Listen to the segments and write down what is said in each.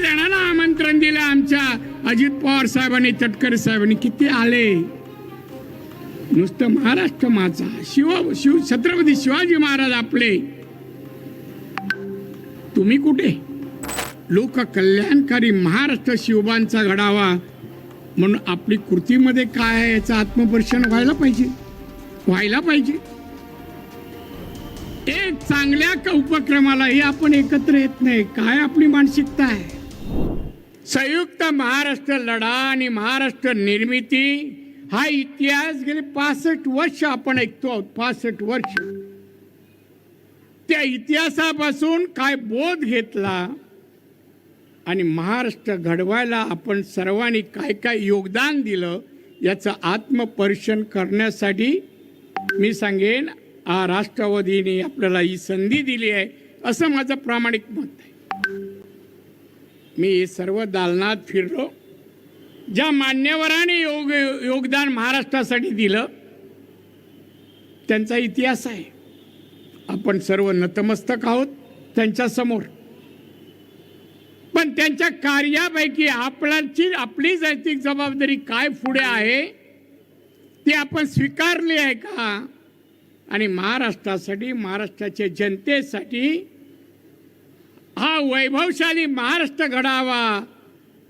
जणांना आमंत्रण दिलं आमच्या अजित पवार साहेबांनी तटकरे साहेबांनी. किती आले? नुसतं महाराष्ट्र माझा. शिव शिव छत्रपती शिवाजी महाराज आपले. तुम्ही कुठे? लोक कल्याणकारी महाराष्ट्र शिवबांचा घडावा. म्हणून आपली कृतीमध्ये काय आहे याचं आत्मपरीक्षण व्हायला पाहिजे. व्हायला पाहिजे. एक चांगल्या उपक्रमालाही आपण एकत्र येत नाही. काय आपली मानसिकता आहे? संयुक्त महाराष्ट्र लढा आणि महाराष्ट्र निर्मिती हा इतिहास गेले पासष्ट वर्ष आपण ऐकतो आहोत. पासष्ट वर्ष. त्या इतिहासापासून काय बोध घेतला आणि महाराष्ट्र घडवायला आपण सर्वांनी काय काय योगदान दिलं याचं आत्मपरीक्षण करण्यासाठी मी सांगेन हा राष्ट्रवादीने आपल्याला ही संधी दिली आहे असं माझं प्रामाणिक मत आहे. मी सर्व दालनात फिरलो. ज्या मान्यवरांनी योग योगदान महाराष्ट्रासाठी दिलं त्यांचा इतिहास आहे. आपण सर्व नतमस्तक आहोत त्यांच्यासमोर पण त्यांच्या कार्यापैकी आपल्याची आपली नैतिक जबाबदारी काय पुढे आहे ती आपण स्वीकारली आहे का? आणि महाराष्ट्रासाठी महाराष्ट्राच्या जनतेसाठी हा वैभवशाली महाराष्ट्र घडावा.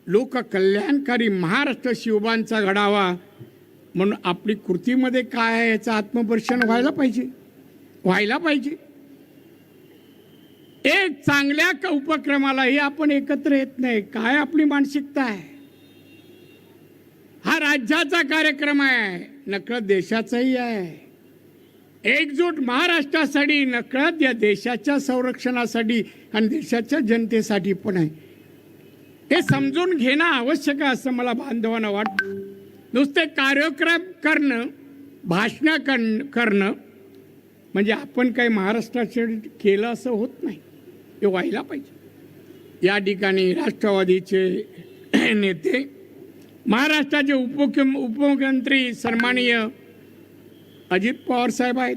लोककल्याणकारी महाराष्ट्र शिवबांचा घडावा. म्हणून आपली कृतीमध्ये काय आहे याचं आत्मपरीक्षण व्हायला पाहिजे. व्हायला पाहिजे. एक चांगल्या उपक्रमालाही आपण एकत्र येत नाही. काय आपली मानसिकता आहे? हा राज्याचा कार्यक्रम आहे. नकळत देशाचाही आहे. एकजूट महाराष्ट्रासाठी नकळत या देशाच्या संरक्षणासाठी आणि देशाच्या जनतेसाठी पण आहे. हे समजून घेणं आवश्यक आहे असं मला बांधवांना वाटतं. नुसते कार्यक्रम करणं भाषणं करण करणं म्हणजे आपण काही महाराष्ट्रासाठी केलं असं होत नाही. हे व्हायला पाहिजे. या ठिकाणी राष्ट्रवादीचे नेते महाराष्ट्राचे उपमुख्य उपमुख्यमंत्री सन्माननीय अजित पवार साहेब आहेत.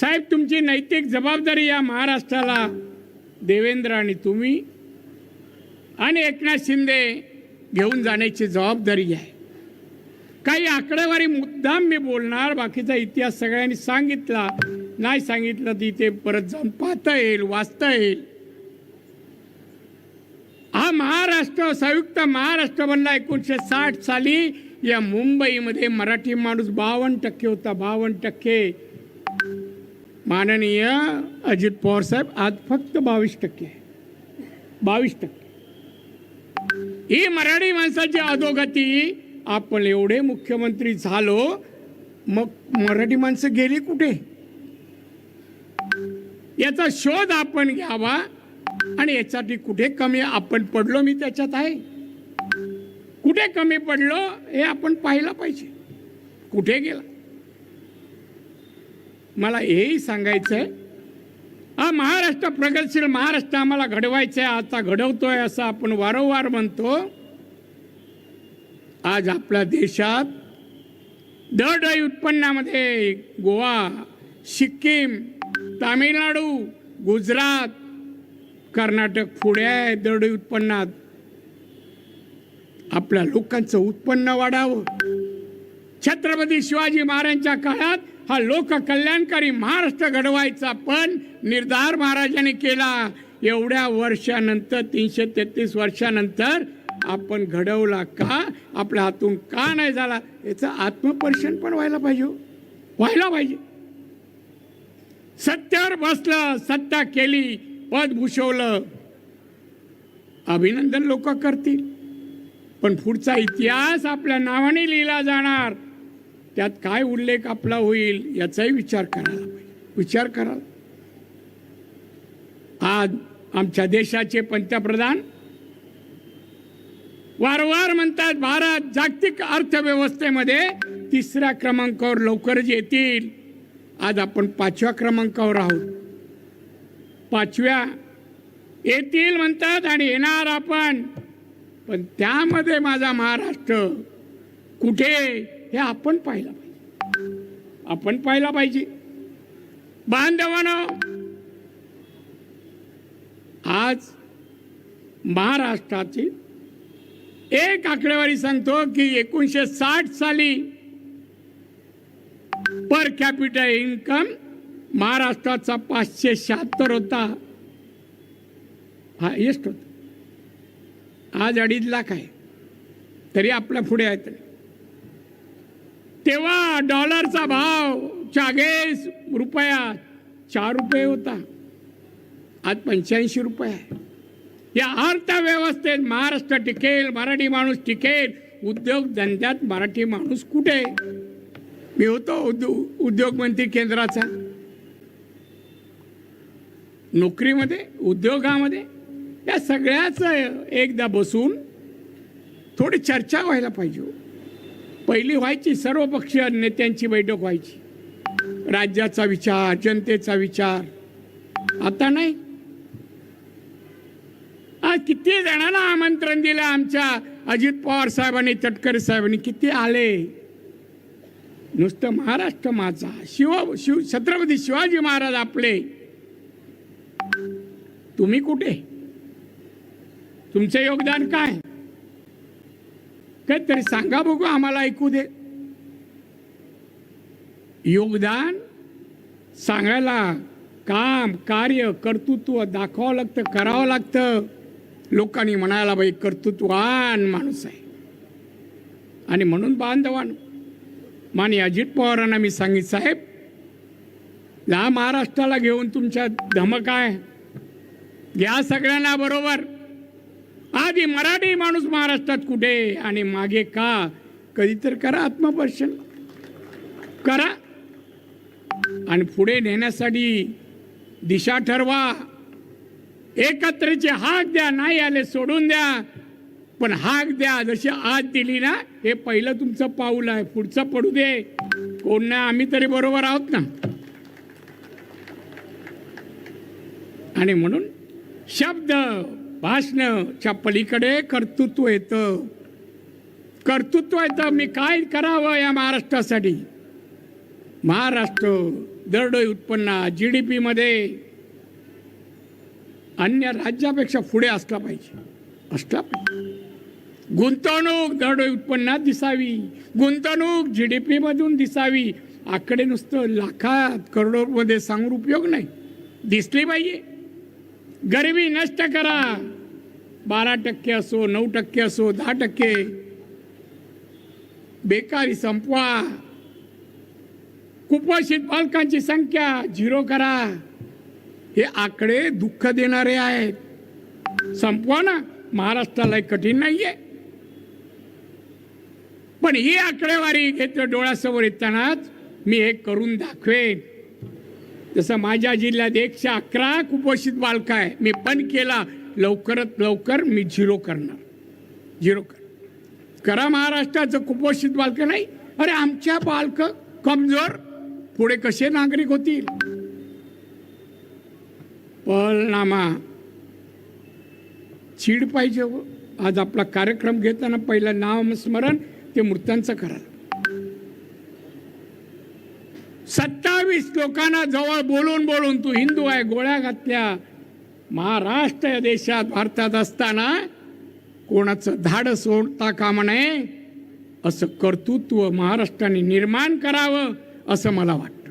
साहेब तुमची नैतिक जबाबदारी या महाराष्ट्राला देवेंद्र आणि तुम्ही आणि एकनाथ शिंदे घेऊन जाण्याची जबाबदारी आहे. काही आकडेवारी मुद्दाम मी बोलणार बाकीचा इतिहास सगळ्यांनी सांगितला. नाही सांगितलं तर इथे परत जाऊन पाहता येईल वाचता येईल. हा महाराष्ट्र संयुक्त महाराष्ट्र बनला एकोणीसशे साठ साली. या मुंबईमध्ये मराठी माणूस बावन्न टक्के होता बावन्न टक्के. माननीय अजित पवार साहेब आज फक्त बावीस टक्के. बावीस टक्के. ही मराठी माणसाची अधोगती आपण एवढे मुख्यमंत्री झालो मग मराठी माणसं गेली कुठे? याचा शोध आपण घ्यावा आणि यासाठी कुठे कमी आपण पडलो मी त्याच्यात आहे. कुठे कमी पडलो हे आपण पाहिलं पाहिजे. कुठे गेला? मला हेही सांगायचं आहे हा महाराष्ट्र प्रगतशील महाराष्ट्र आम्हाला घडवायचं आहे आता घडवतोय असं आपण वारंवार म्हणतो. आज आपल्या देशात दरडोई उत्पन्नामध्ये गोवा सिक्कीम तामिळनाडू गुजरात कर्नाटक पुढे आहे दरडोई उत्पन्नात. आपल्या लोकांचं उत्पन्न वाढावं. छत्रपती शिवाजी महाराजांच्या काळात हा लोक कल्याणकारी महाराष्ट्र घडवायचा पण निर्धार महाराजांनी केला. एवढ्या वर्षानंतर तीनशे तेहतीस वर्षानंतर आपण घडवला का? आपल्या हातून का नाही झाला? याचं आत्मपरीक्षण पण व्हायला पाहिजे हो. व्हायला पाहिजे. सत्यावर बसलं सत्ता केली पद भूषवलं. अभिनंदन लोक करतील. पण पुढचा इतिहास आपल्या नावाने लिहिला जाणार. त्यात काय उल्लेख आपला होईल याचाही विचार करायला पाहिजे. विचार करा. आज आमच्या देशाचे पंतप्रधान वारंवार म्हणतात भारत जागतिक अर्थव्यवस्थेमध्ये तिसऱ्या क्रमांकावर लवकरच येतील. आज आपण पाचव्या क्रमांकावर आहोत. पाचव्या येतील म्हणतात आणि येणार आपण. पण त्यामध्ये माझा महाराष्ट्र कुठे हे आपण पाहिलं पाहिजे. आपण पाहिला पाहिजे. बांधवानं आज महाराष्ट्राची एक आकडेवारी सांगतो की एकोणीसशे साठ साली पर कॅपिटल इन्कम महाराष्ट्राचा पाचशे शहात्तर होता. हा एस्ट होता आज अडीच लाख आहे. तरी आपल्या पुढे आहेत. तेव्हा डॉलरचा भाव चाळीस रुपया चार रुपये होता. आज पंच्याऐंशी रुपये आहे. या अर्थव्यवस्थेत महाराष्ट्र टिकेल मराठी माणूस टिकेल उद्योग धंद्यात मराठी माणूस कुठे? मी होतो उद्योग उद्योग मंत्री केंद्राचा. नोकरीमध्ये उद्योगामध्ये या सगळ्याच एकदा बसून थोडी चर्चा व्हायला पाहिजे हो. पहिली व्हायची सर्वपक्षीय नेत्यांची बैठक व्हायची. राज्याचा विचार जनतेचा विचार. आता नाही. आज किती जणांना आमंत्रण दिलं आमच्या अजित पवार साहेबांनी तटकरे साहेबांनी किती आले? नुसतं महाराष्ट्र माझा शिव शिव छत्रपती शिवाजी महाराज आपले. तुम्ही कुठे? तुमचं योगदान काय? काहीतरी सांगा बघू आम्हाला ऐकू दे. योगदान सांगायला काम कार्य कर्तृत्व दाखवावं लागतं करावं लागतं. लोकांनी म्हणायला बाई कर्तृत्ववान माणूस आहे. आणि म्हणून बांधवान. माने अजित पवारांना मी सांगित साहेब या महाराष्ट्राला घेऊन तुमच्या धमक आहे. घ्या सगळ्यांना बरोबर. आधी मराठी माणूस महाराष्ट्रात कुठे आणि मागे का? कधी तर करा आत्मपर्शन करा. आणि पुढे नेण्यासाठी दिशा ठरवा. एकत्रचे हाक द्या नाही आले सोडून द्या. पण हाक द्या जशी आज दिली ना हे पहिलं तुमचं पाऊल आहे. पुढचं पडू दे. कोण नाही आम्ही तरी बरोबर आहोत ना. आणि म्हणून शब्द भाषणच्या पलीकडे कर्तृत्व येतं. कर्तृत्व येतं. मी काय करावं या महाराष्ट्रासाठी? महाराष्ट्र दरडोई उत्पन्न जी डी पीमध्ये अन्य राज्यापेक्षा पुढे असला पाहिजे. असला पाहिजे. गुंतवणूक दरडोई उत्पन्नात दिसावी. गुंतवणूक जी डी पीमधून दिसावी. आकडे नुसतं लाखात करोडोमध्ये सांगून उपयोग नाही. दिसली पाहिजे. गरिबी नष्ट करा. बारा टक्के असो नऊ टक्के असो दहा टक्के. बेकारी संपवा. कुपोषित बालकांची संख्या झिरो करा. हे आकडे दुःख देणारे आहेत. संपवा ना. महाराष्ट्राला कठीण नाहीये. पण ही आकडेवारी घेतलं डोळ्यासमोर येतानाच मी हे करून दाखवेन. जसं माझ्या जिल्ह्यात एकशे अकरा कुपोषित बालक आहे मी बंद केला. लवकरात लवकर मी झिरो करणार. झिरो कर. करा महाराष्ट्राचं कुपोषित बालक नाही. अरे आमच्या बालक कमजोर. पुढे कसे नागरिक होतील? पलनामा. चीड पाहिजे हो. आज आपला कार्यक्रम घेताना पहिलं नामस्मरण ते मृतांचं करा. सत्तावीस लोकांना जवळ बोलून बोलून तू हिंदू आहे गोळ्या घातल्या. महाराष्ट्र या देशात भारतात असताना कोणाचं धाड सोडता कामा नये असं कर्तृत्व महाराष्ट्राने निर्माण करावं असं मला वाटतं.